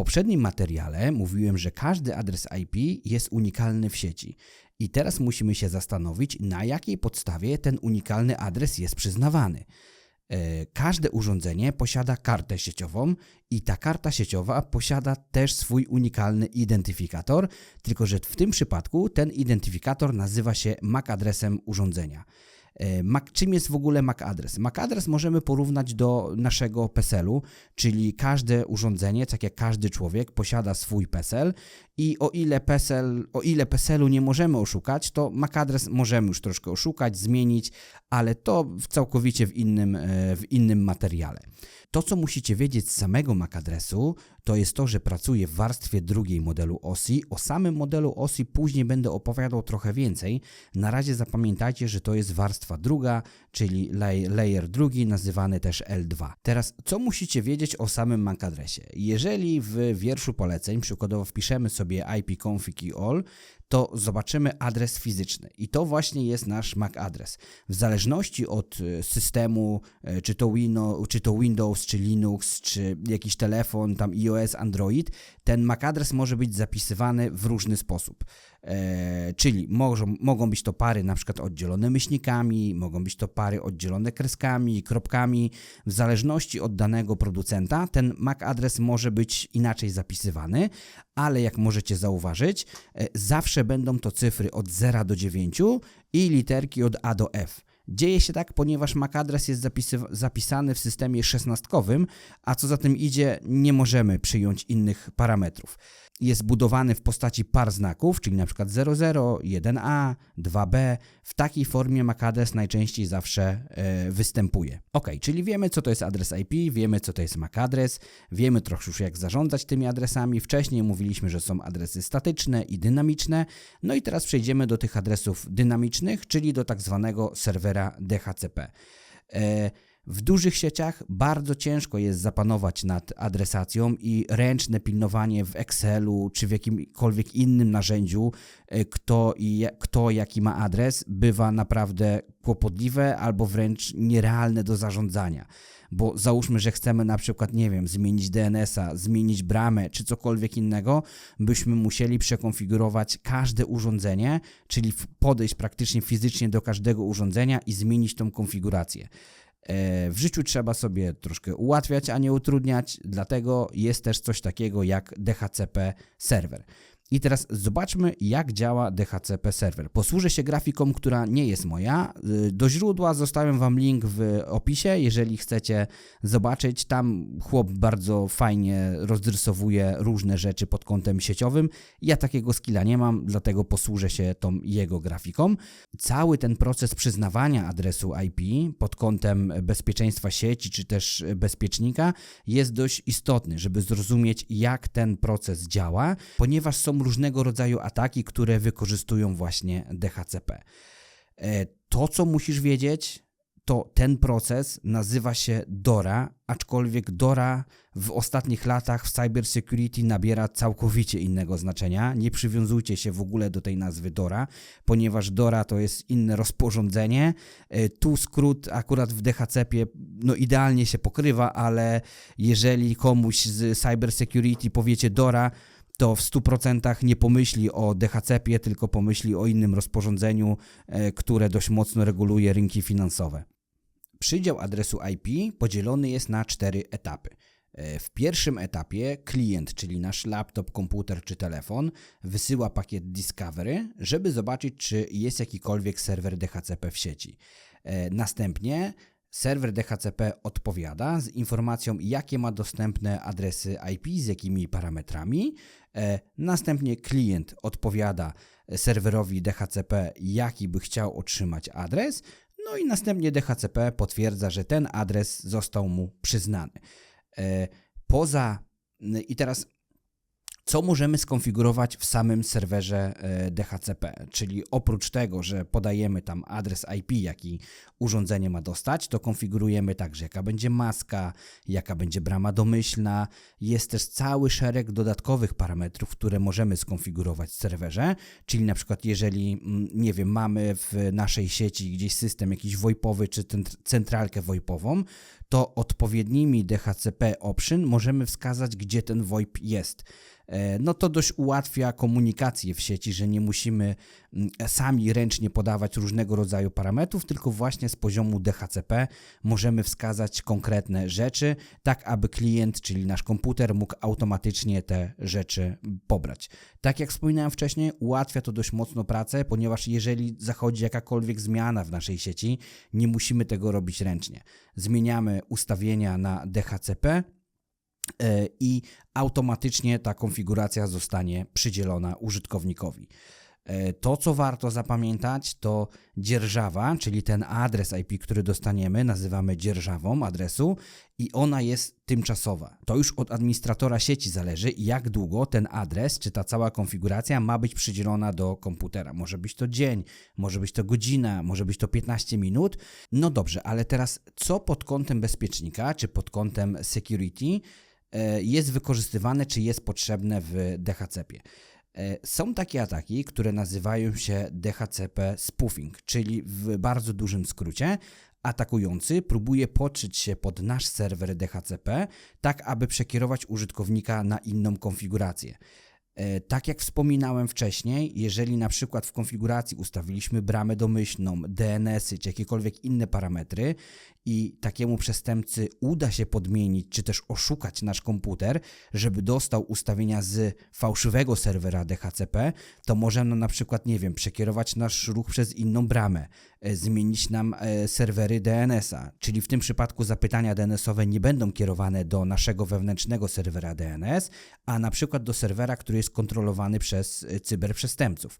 poprzednim materiale mówiłem, że każdy adres IP jest unikalny w sieci. I teraz musimy się zastanowić, na jakiej podstawie ten unikalny adres jest przyznawany. E, każde urządzenie posiada kartę sieciową i ta karta sieciowa posiada też swój unikalny identyfikator, tylko że w tym przypadku ten identyfikator nazywa się MAC adresem urządzenia. E, Mac, czym jest w ogóle MAC adres? MAC adres możemy porównać do naszego PESEL-u, czyli każde urządzenie, tak jak każdy człowiek, posiada swój PESEL i o ile PESEL, o ile PESEL-u nie możemy oszukać, to MAC adres możemy już troszkę oszukać, zmienić, ale to całkowicie w innym, e, w innym materiale. To, co musicie wiedzieć z samego MAC adresu, to jest to, że pracuję w warstwie drugiej modelu OSI. O samym modelu OSI później będę opowiadał trochę więcej. Na razie zapamiętajcie, że to jest warstwa druga, czyli layer drugi, nazywany też L2. Teraz, co musicie wiedzieć o samym MAC adresie? Jeżeli w wierszu poleceń przykładowo wpiszemy sobie ipconfig i all, to zobaczymy adres fizyczny i to właśnie jest nasz MAC adres. W zależności od e, systemu, e, czy to, Windows, czy to Windows, czy Linux, czy jakiś telefon, tam iOS, Android, ten MAC adres może być zapisywany w różny sposób. E, czyli mogą, mogą być to pary na przykład oddzielone myślnikami, mogą być to pary oddzielone kreskami, kropkami. W zależności od danego producenta ten MAC adres może być inaczej zapisywany, ale jak możecie zauważyć, e, zawsze będą to cyfry od 0 do 9 i literki od A do F. Dzieje się tak, ponieważ MAC adres jest zapisany w systemie szesnastkowym, a co za tym idzie, nie możemy przyjąć innych parametrów jest budowany w postaci par znaków, czyli przykład 00, 1A, 2B. W takiej formie MAC adres najczęściej zawsze e, występuje. Ok, czyli wiemy, co to jest adres IP, wiemy, co to jest MAC adres, wiemy trochę już, jak zarządzać tymi adresami. Wcześniej mówiliśmy, że są adresy statyczne i dynamiczne. No i teraz przejdziemy do tych adresów dynamicznych, czyli do tak zwanego serwera DHCP. E, w dużych sieciach bardzo ciężko jest zapanować nad adresacją i ręczne pilnowanie w Excelu czy w jakimkolwiek innym narzędziu, e, kto, i, kto jaki ma adres, bywa naprawdę kłopotliwe albo wręcz nierealne do zarządzania. Bo załóżmy, że chcemy na przykład, nie wiem, zmienić DNS-a, zmienić bramę czy cokolwiek innego, byśmy musieli przekonfigurować każde urządzenie, czyli podejść praktycznie fizycznie do każdego urządzenia i zmienić tą konfigurację. E, w życiu trzeba sobie troszkę ułatwiać, a nie utrudniać, dlatego jest też coś takiego jak DHCP serwer. I teraz zobaczmy, jak działa DHCP serwer. Posłużę się grafiką, która nie jest moja. Y, do źródła zostawiam Wam link w opisie, jeżeli chcecie zobaczyć. Tam chłop bardzo fajnie rozrysowuje różne rzeczy pod kątem sieciowym. Ja takiego skilla nie mam, dlatego posłużę się tą jego grafiką. Cały ten proces przyznawania adresu IP pod kątem bezpieczeństwa sieci czy też bezpiecznika jest dość istotny, żeby zrozumieć, jak ten proces działa, ponieważ są różnego rodzaju ataki, które wykorzystują właśnie DHCP. E, to, co musisz wiedzieć, to ten proces nazywa się DORA, aczkolwiek DORA w ostatnich latach w cybersecurity nabiera całkowicie innego znaczenia. Nie przywiązujcie się w ogóle do tej nazwy DORA, ponieważ DORA to jest inne rozporządzenie. E, tu skrót akurat w DHCP no idealnie się pokrywa, ale jeżeli komuś z cybersecurity powiecie DORA, to w 100% nie pomyśli o DHCP, tylko pomyśli o innym rozporządzeniu, e, które dość mocno reguluje rynki finansowe. Przydział adresu IP podzielony jest na cztery etapy. E, w pierwszym etapie klient, czyli nasz laptop, komputer czy telefon, wysyła pakiet Discovery, żeby zobaczyć, czy jest jakikolwiek serwer DHCP w sieci. E, następnie Serwer DHCP odpowiada z informacją, jakie ma dostępne adresy IP, z jakimi parametrami. E, następnie klient odpowiada serwerowi DHCP, jaki by chciał otrzymać adres. No i następnie DHCP potwierdza, że ten adres został mu przyznany. E, poza i teraz co możemy skonfigurować w samym serwerze e, DHCP. Czyli oprócz tego, że podajemy tam adres IP, jaki urządzenie ma dostać, to konfigurujemy także, jaka będzie maska, jaka będzie brama domyślna. Jest też cały szereg dodatkowych parametrów, które możemy skonfigurować w serwerze. Czyli na przykład, jeżeli, mm, nie wiem, mamy w naszej sieci gdzieś system jakiś VoIPowy czy centralkę VoIPową, to odpowiednimi DHCP option możemy wskazać, gdzie ten VoIP jest. E, no to dość ułatwia komunikację w sieci, że nie musimy mm, sami ręcznie podawać różnego rodzaju parametrów, tylko właśnie z poziomu DHCP możemy wskazać konkretne rzeczy, tak aby klient, czyli nasz komputer mógł automatycznie te rzeczy pobrać. Tak jak wspominałem wcześniej, ułatwia to dość mocno pracę, ponieważ jeżeli zachodzi jakakolwiek zmiana w naszej sieci, nie musimy tego robić ręcznie. Zmieniamy ustawienia na DHCP, i automatycznie ta konfiguracja zostanie przydzielona użytkownikowi. E, to, co warto zapamiętać, to dzierżawa, czyli ten adres IP, który dostaniemy, nazywamy dzierżawą adresu i ona jest tymczasowa. To już od administratora sieci zależy, jak długo ten adres, czy ta cała konfiguracja ma być przydzielona do komputera. Może być to dzień, może być to godzina, może być to 15 minut. No dobrze, ale teraz co pod kątem bezpiecznika, czy pod kątem security E, jest wykorzystywane, czy jest potrzebne w DHCP. E, są takie ataki, które nazywają się DHCP spoofing, czyli w bardzo dużym skrócie atakujący próbuje podszyć się pod nasz serwer DHCP, tak aby przekierować użytkownika na inną konfigurację. E, tak jak wspominałem wcześniej, jeżeli na przykład w konfiguracji ustawiliśmy bramę domyślną, DNS-y czy jakiekolwiek inne parametry i takiemu przestępcy uda się podmienić czy też oszukać nasz komputer, żeby dostał ustawienia z fałszywego serwera DHCP, to możemy na przykład, nie wiem, przekierować nasz ruch przez inną bramę, e, zmienić nam e, serwery DNS-a, czyli w tym przypadku zapytania DNS-owe nie będą kierowane do naszego wewnętrznego serwera DNS, a na przykład do serwera, który jest kontrolowany przez e, cyberprzestępców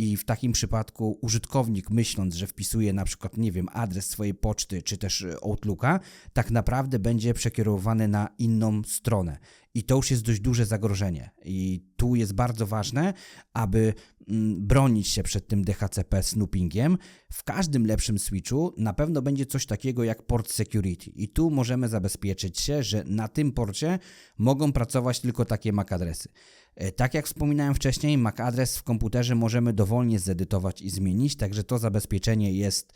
i w takim przypadku użytkownik myśląc, że wpisuje na przykład, nie wiem, adres swojej poczty czy też e, Outlooka, tak naprawdę będzie przekierowany na inną stronę. I to już jest dość duże zagrożenie. I tu jest bardzo ważne, aby mm, bronić się przed tym DHCP snoopingiem. W każdym lepszym switchu na pewno będzie coś takiego jak port security. I tu możemy zabezpieczyć się, że na tym porcie mogą pracować tylko takie MAC adresy. E, tak jak wspominałem wcześniej, MAC adres w komputerze możemy dowolnie zedytować i zmienić, także to zabezpieczenie jest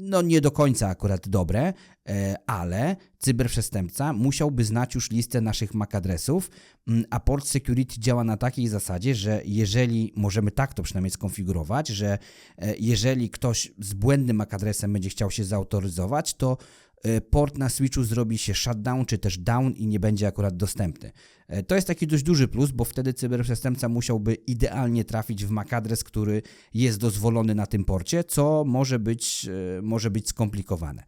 no nie do końca akurat dobre, e, ale cyberprzestępca musiałby znać już listę naszych MAC adresów, mm, a port security działa na takiej zasadzie, że jeżeli możemy tak to przynajmniej skonfigurować, że e, jeżeli ktoś z błędnym MAC adresem będzie chciał się zautoryzować, to port na switchu zrobi się shutdown czy też down i nie będzie akurat dostępny. E, to jest taki dość duży plus, bo wtedy cyberprzestępca musiałby idealnie trafić w MAC adres, który jest dozwolony na tym porcie, co może być, e, może być skomplikowane.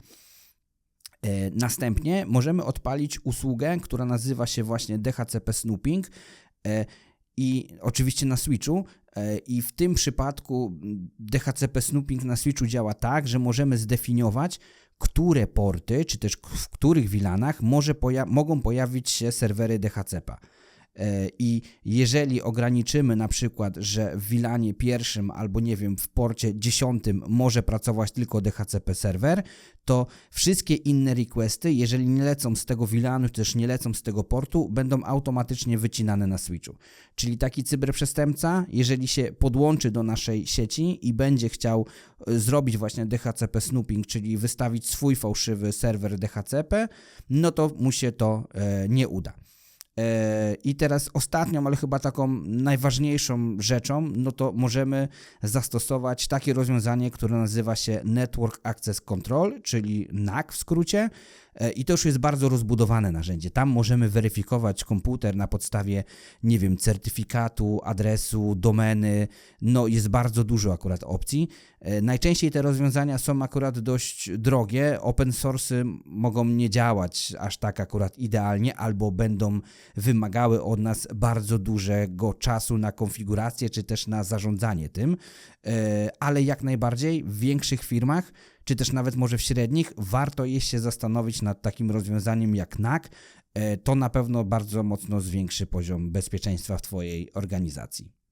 Następnie możemy odpalić usługę, która nazywa się właśnie DHCP Snooping i oczywiście na Switchu. I w tym przypadku DHCP Snooping na Switchu działa tak, że możemy zdefiniować, które porty, czy też w których VLANach może poja mogą pojawić się serwery DHCP. E, I jeżeli ograniczymy na przykład, że w VLANie pierwszym albo nie wiem, w porcie dziesiątym może pracować tylko DHCP serwer, to wszystkie inne requesty, jeżeli nie lecą z tego VLANu, czy też nie lecą z tego portu, będą automatycznie wycinane na switchu. Czyli taki cyberprzestępca, jeżeli się podłączy do naszej sieci i będzie chciał e, zrobić właśnie DHCP snooping, czyli wystawić swój fałszywy serwer DHCP, no to mu się to e, nie uda. E, I teraz ostatnią, ale chyba taką najważniejszą rzeczą, no to możemy zastosować takie rozwiązanie, które nazywa się Network Access Control, czyli NAC w skrócie. E, I to już jest bardzo rozbudowane narzędzie. Tam możemy weryfikować komputer na podstawie, nie wiem, certyfikatu, adresu, domeny. No, jest bardzo dużo akurat opcji. E, najczęściej te rozwiązania są akurat dość drogie. Open source mogą nie działać aż tak akurat idealnie, albo będą wymagały od nas bardzo dużego czasu na konfigurację, czy też na zarządzanie tym. E, ale jak najbardziej w większych firmach czy też nawet może w średnich, warto jest się zastanowić nad takim rozwiązaniem jak NAC. E, to na pewno bardzo mocno zwiększy poziom bezpieczeństwa w Twojej organizacji.